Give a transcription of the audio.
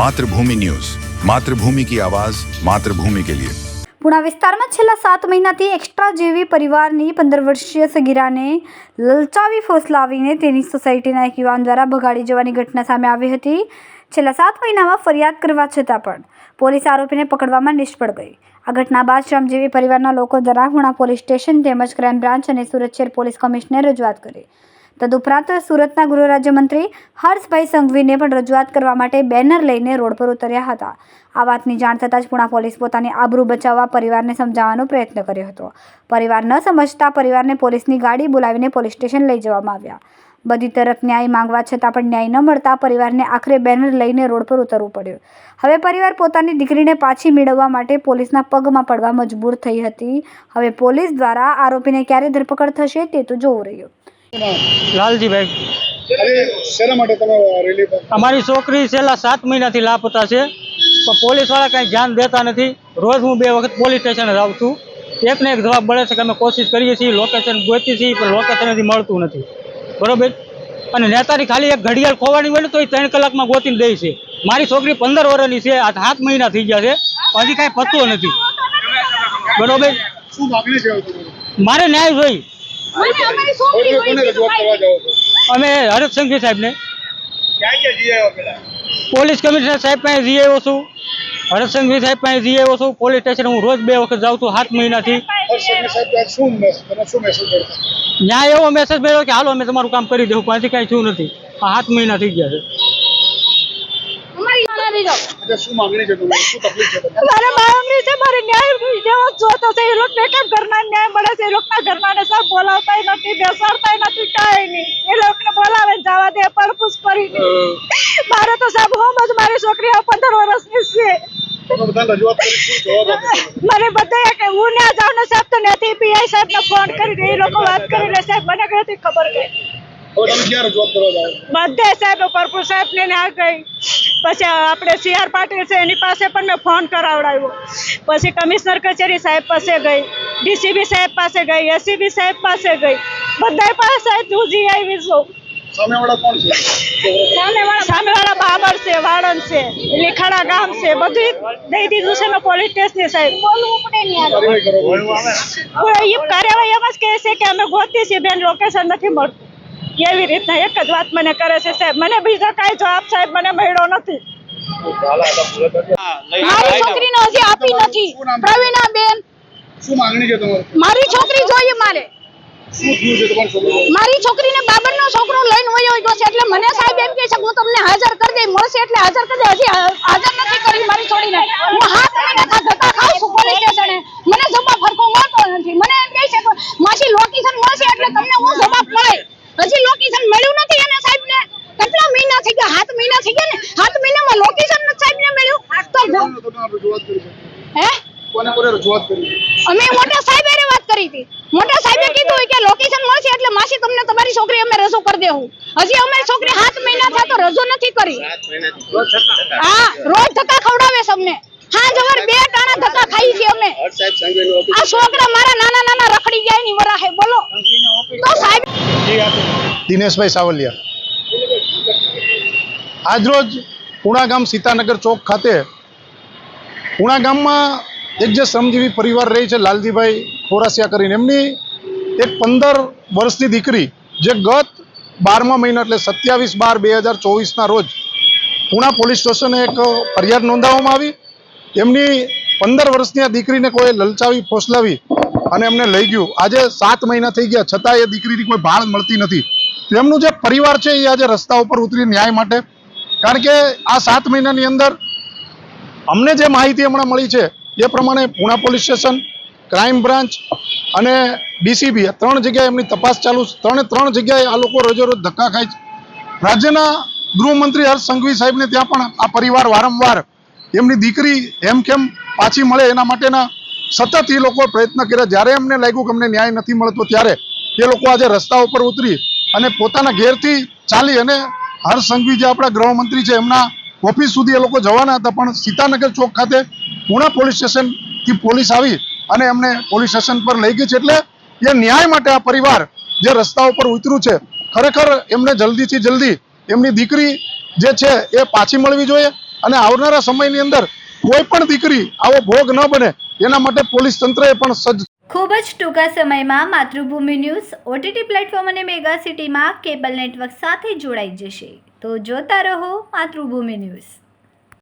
Mathrubhumi news. Mathrubhumi કી આવાજ, માતૃભૂમિ કે લિયે. પુણા વિસ્તારમાં છેલ્લા સાત મહિનાથી એક્સ્ટ્રા જેવી પરિવારની પંદર વર્ષીય સગીરાને લલચાવી ફોસલાવીને તેની સોસાયટીના એક યુવાન દ્વારા ભગાડી જવાની ઘટના સામે આવી હતી. છેલ્લા સાત મહિનામાં ફરિયાદ કરવા છતાં પણ પોલીસ આરોપીને પકડવામાં નિષ્ફળ ગઈ. આ ઘટના બાદ શ્રમજીવી પરિવારના લોકો દ્વારા પુણા પોલીસ સ્ટેશન તેમજ ક્રાઇમ બ્રાન્ચ અને સુરત શહેર પોલીસ કમિશનર રજૂઆત કરી. તદુપરાંત સુરતના ગૃહ રાજ્યમંત્રી હર્ષભાઈ સંઘવીને પણ રજૂઆત કરવા માટે બેનર લઈને રોડ પર ઉતર્યા હતા. આ વાતની જાણ થતાં જ પુણા પોલીસ પોતાની આબરૂ બચાવવા પરિવારને સમજાવવાનો પ્રયત્ન કર્યો હતો. પરિવાર ન સમજતા પરિવારને પોલીસની ગાડી બોલાવીને પોલીસ સ્ટેશન લઈ જવામાં આવ્યા. બધી તરફ ન્યાય માંગવા છતાં પણ ન્યાય ન મળતા પરિવારને આખરે બેનર લઈને રોડ પર ઉતરવું પડ્યું. હવે પરિવાર પોતાની દીકરીને પાછી મેળવવા માટે પોલીસના પગમાં પડવા મજબૂર થઈ હતી. હવે પોલીસ દ્વારા આરોપીને ક્યારે ધરપકડ થશે તે તો જોવું રહ્યું. લાલજીભાઈ. અમારી છોકરી છેલ્લા સાત મહિનાથી લાપતા છે પણ પોલીસવાળા કાંઈ ધ્યાન દેતા નથી. રોજ હું બે વખત પોલીસ સ્ટેશને જાઉં છું. એક ને એક જવાબ મળે છે કે અમે કોશિશ કરીએ છીએ લોકેશન ગોતી છીએ પણ લોકેશન મળતું નથી. બરોબર? અને નેતાની ખાલી એક ઘડિયાળ ખોવાની હોય ને તો એ ત્રણ કલાકમાં ગોતીને દે છે. મારી છોકરી પંદર વર્ષની છે આ સાત મહિના થઈ ગયા છે હજી કાંઈ પતું નથી. બરોબર? મારે ન્યાય જોઈ અમે હરત સંઘવી સાહેબને. ક્યાં ક્યાં જઈ આવ્યા પેલા? પોલીસ કમિશનર સાહેબ પાસે જઈ આવ્યો છું. હરત સંઘવી સાહેબ પાસે જઈ આવ્યો છું. પોલીસ સ્ટેશન હું રોજ બે વખત જાઉં છું સાત મહિનાથી. હર્ષ સાહેબ આજ શું મેસ- તમે શું મેસેજ ન્યાય એવો મેસેજ મળ્યો કે હાલો અમે તમારું કામ કરી દઉં પણ કઈ કાંઈ થયું નથી. આ સાત મહિના થઈ ગયા છે. એટલે શું માંગણી છે તમારી શું તકલીફ છે મારે માંગણી છે મારે ન્યાય જેવો જોતો છે. એ લોકો કેમ ઘરના ન્યાય મળે છે? એ લોકોના ઘરનાને સર બોલાવતાય નથી બેસાડતાય નથી કાંઈ નહીં. એ લોકોને બોલાવે જવા દે પડપૂછ કરી મારે તો સાહેબ હોમ જ મારી છોકરી પંદર વર્ષની છે. કરી મને બધા કે હું ના જાઉં ને સાહેબ તો નથી પીઆઈ સાહેબને ફોન કરી દે એ લોકો વાત કરી લે સાહેબ મને કઈ ખબર કે? બધે સાહેબ પરપુર સાહેબ ને ના ગઈ. પછી આપણે સીઆર પાટીલ છે એની પાસે પણ મેં ફોન કરાવડાવ્યો. પછી કમિશનર કચેરી સાહેબ પાસે ગઈ ડીસીબી સાહેબ પાસે ગઈ એસીબી સાહેબ પાસે ગઈ. બધા પાસે હું જી આવી છું. સામેવાળા કોણ છે? સામેવાળા બાબર છે વાળંદ છે લીખાડા ગામ છે બધું દઈ દીધું છે મેં પોલીસ સ્ટેશન સાહેબ. કાર્યવાહી એમ જ કહે છે કે અમે ગોતી છીએ બેન લોકેશન નથી મળતું. એવી રીતના એક જ વાત મને કરે છે સાહેબ? મને બીજો કાંઈ જવાબ સાહેબ મને મળ્યો નથી. મારી છોકરીને હજી આપી નથી. પ્રવીણા બેન શું માગણી છે તમારી? મારી છોકરી જોઈએ મારે. મારી છોકરીને બાબરનો છોકરો લઈને વયો ગયો છે એટલે મને સાહેબ એમ કહે છે હું તમને હાજર કરી દઈ મળશે એટલે હાજર કરી હજી હાજર નથી કરી મારી છોડીને હું હાથ મહિના થા ખાઉં છું પોલીસ સ્ટેશને મને જવાબ ફરકો મળતો નથી મને એમ કહે છે કે માસી લોકેશન મળશે એટલે તમને હું જવાબ મળે હજી લોકેશન મળ્યું નથી એને સાહેબને કેટલા મહિના થઈ ગયા સાત મહિના થઈ ગયા ને સાત મહિનામાં લોકેશન નથી સાહેબને મળ્યું તો કોને તમે રજૂઆત કરી છે હે? કોને કોને રજૂઆત કરી અમે મોટા સાહેબે વાત કરી હતી. મોટા સાહેબે કીધું કે લોકેશન મળશે એટલે માસી તમને તમારી છોકરી અમે રજૂ કરી દેવું હજી અમારી છોકરી સાત મહિના થયા તો રજૂ નથી કરી. હા રોજ ધક્કા ખવડાવે છે હા જવાર બે ટાણા ધક્કા ખાઈ છે અમે. આ છોકરા મારા નાના નાના રખડી ગયા ની વરાહે. બોલો. તો સાહેબ દિનેશભાઈ સાવલિયા. આજરોજ પુણા ગામ સીતાનગર ચોક ખાતે પુણા ગામમાં એક જે શ્રમજીવી પરિવાર રહી છે, લાલજીભાઈ ખોરાસિયા કરીને, એમની એક પંદર વર્ષની દીકરી, જે ગત બારમા મહિના, એટલે સત્યાવીસ બાર બે હજાર ચોવીસના રોજ પુણા પોલીસ સ્ટેશને એક ફરિયાદ નોંધાવવામાં આવી. એમની પંદર વર્ષની આ દીકરીને કોઈ લલચાવી, ફોસલાવી અને એમને લઈ ગયું. આજે સાત મહિના થઈ ગયા છતાં એ દીકરીની કોઈ ભાળ મળતી નથી. એમનું જે પરિવાર છે, એ આજે રસ્તા ઉપર ઉતરી ન્યાય માટે. કારણ કે આ સાત મહિનાની અંદર અમને જે માહિતી હમણાં મળી છે, એ પ્રમાણે Puna police station, crime branch અને ડીસીબી ત્રણ જગ્યાએ એમની તપાસ ચાલુ છે. ત્રણે ત્રણ જગ્યાએ આ લોકો રોજેરોજ ધક્કા ખાય છે. રાજ્યના ગૃહમંત્રી હર્ષ સંઘવી સાહેબને ત્યાં પણ આ પરિવાર વારંવાર એમની દીકરી એમ કેમ પાછી મળે એના માટેના સતત એ લોકો પ્રયત્ન કર્યા. જ્યારે એમને લાગ્યું કે અમને ન્યાય નથી મળતો, ત્યારે એ લોકો આજે રસ્તા ઉપર ઉતરી અને પોતાના ઘેરથી ચાલી અને હર્ષ સંઘવી જે આપણા ગૃહમંત્રી છે, એમના ઓફિસ સુધી એ લોકો જવાના હતા, પણ સીતાનગર ચોક ખાતે પૂણા પોલીસ સ્ટેશનથી પોલીસ આવી અને એમને પોલીસ સ્ટેશન પર લઈ ગઈ છે. એટલે એ ન્યાય માટે આ પરિવાર જે રસ્તા ઉપર ઉતર્યું છે, ખરેખર એમને જલ્દીથી જલ્દી એમની દીકરી જે છે એ પાછી મળવી જોઈએ અને આવનારા સમયની અંદર કોઈ પણ દીકરી આવો ભોગ ન બને, એના માટે પોલીસ તંત્રએ પણ સજ્જ ખૂબ જ ટૂંકા સમયમાં માતૃભૂમિ ન્યૂઝ, ઓટીટી પ્લેટફોર્મ અને મેગા સિટીમાં કેબલ નેટવર્ક સાથે જોડાઈ જશે. તો જોતા રહો માતૃભૂમિ ન્યૂઝ.